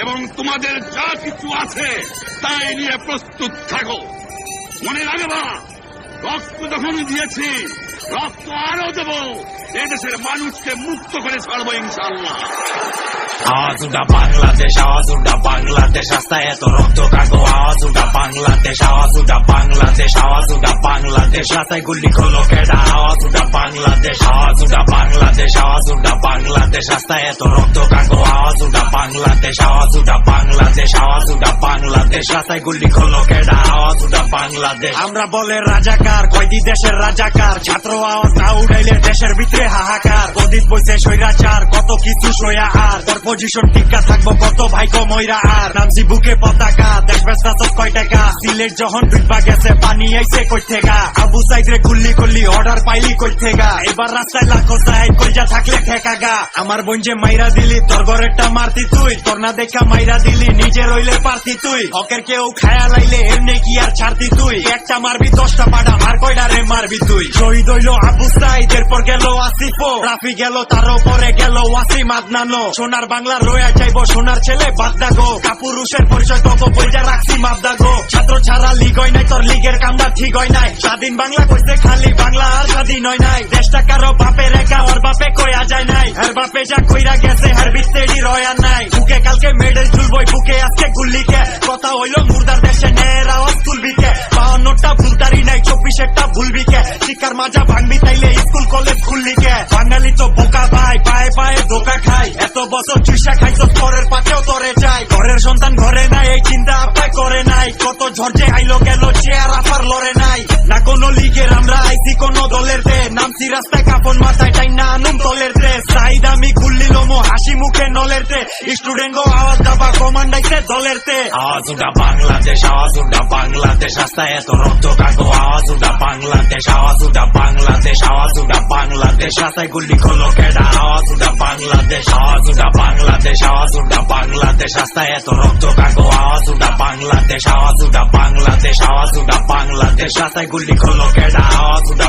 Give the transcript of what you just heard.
এবং তোমাদের যা কিছু আছে তাই নিয়ে প্রস্তুত থাকো। মনে রাখবা, রক্ত যখন দিয়েছি, রক্ত আরও দেব। এদেশের মানুষকে মুক্ত করে ছাড়বো ইনশাল্লাহ আওয়াজ বাংলাদেশ বাংলাদেশ রাস্তায় এত রক্ত কাগো আওয়াজ বাংলাদেশ আওয়াজ বাংলাদেশ আওয়াজ বাংলাদেশ রাস্তায় গুলি খোলো কেডা বাংলাদেশ বাংলাদেশ বাংলাদেশ রাস্তায় এত রক্ত উঠা বাংলাদেশ বাংলাদেশ বাংলাদেশ রাস্তায় গুলি খোলো কেডা আওয়াজ বাংলাদেশ আমরা বলে রাজাকার কয়দি দেশের রাজাকার ছাত্র আওয়াজ না উড়াইলে দেশের ভিতরে হাহাকার অদিত বইছে সৈরাচার কত কিছু আর। তোর পজিশন টিকা থাকব, কত ময়রা আর। নামছি বুকে পতাকা ব্যস্ত কয় টাকা। সিলেট যখন ডুববা গেছে, পানি আইছে কই থেকা? আবু অর্ডার পাইলি কই থেকা? এবার রাস্তায় লাখো কইজা থাকলে ঠেকা গা। আমার বোন যে মাইরা দিলি, তোর ঘরেরটা মারতি তুই। তোর না দেখা মাইরা দিলি, নিজে রইলে পারতি তুই। হকের কেউ খায়া লাইলে, এমনি কি আর ছাড়তি তুই? একটা মারবি, দশটা পাডা আর কয়টা রে মারবি তুই। শহীদ হইল আবু সাইদ, এরপর গেল আসিফো রাফি গেল তার উপরে গেল ওয়াসিম আদনানো সোনার বাংলা রয়ে যাইবো সোনার ছেলে বাগদাগো। কাপুরুষের পরিচয় তত বইজা রাখছি মাবদাগো ছাত্র ছাড়া লিগ হয় নাই, তোর লিগের কামটা ঠিক হয় নাই। স্বাধীন বাংলা কইছে খালি বাংলা আর স্বাধীন হয় নাই। দেশটা কারও বাপের একা ওর বাপে কয়া যায় নাই। হের বাপে যা কইরা গেছে, হের বিস্তেডি রয়া নাই। বুকে কালকে মেডেল তুলবই বুকে আজকে গুল্লিকে। কথা হইল মুর্দার দেশে চব্বিশেরটা ভুলবি কে? শিকার মাজা ভাঙবি তাইলে স্কুল, কলেজ খুললি কে? বাঙালি তো বোকা ভাই, পায়ে পায়ে ধোকা খাই। এত বছর চুষা খাইছ পরের পাশেও তরে চাই। ঘরের সন্তান ঘরে নাই, এই চিন্তা আপায় করে নাই। কত ঝরঝে আইলো গেল চেয়ার আপার লড়ে নাই। না কোনো লিগের আমরা আইছি, কোন দলের দে নামছি রাস্তায় কাপড় মাথায় টাই না আনুম দলের দে সাইদ আমি খুললি লোমো, হাসি মুখে নলের দে স্টুডেন্ট আওয়াজ দাবা কমান্ডাইছে দলের তে। আওয়াজ উঠা বাংলাদেশ, আওয়াজ উঠা বাংলাদেশ, রাস্তায় এত রক্ত কাগো আওয়াজ উঠা বাংলাদেশ আওয়াজ উঠা বাংলাদেশ আওয়াজ উঠা বাংলাদেশ। রাস্তায় গুলি খোলো কেডা আওয়াজ উঠা বাংলাদেশ আওয়াজ উঠা বাংলাদেশ আওয়াজ উঠা বাংলাদেশ। রাস্তায় এত রক্ত কাগো আওয়াজ উঠা বাংলাদেশ আওয়াজ উঠা বাংলাদেশ আওয়াজ উঠা বাংলাদেশ। রাস্তায় গুলি খোলো কেডা আওয়াজ উঠা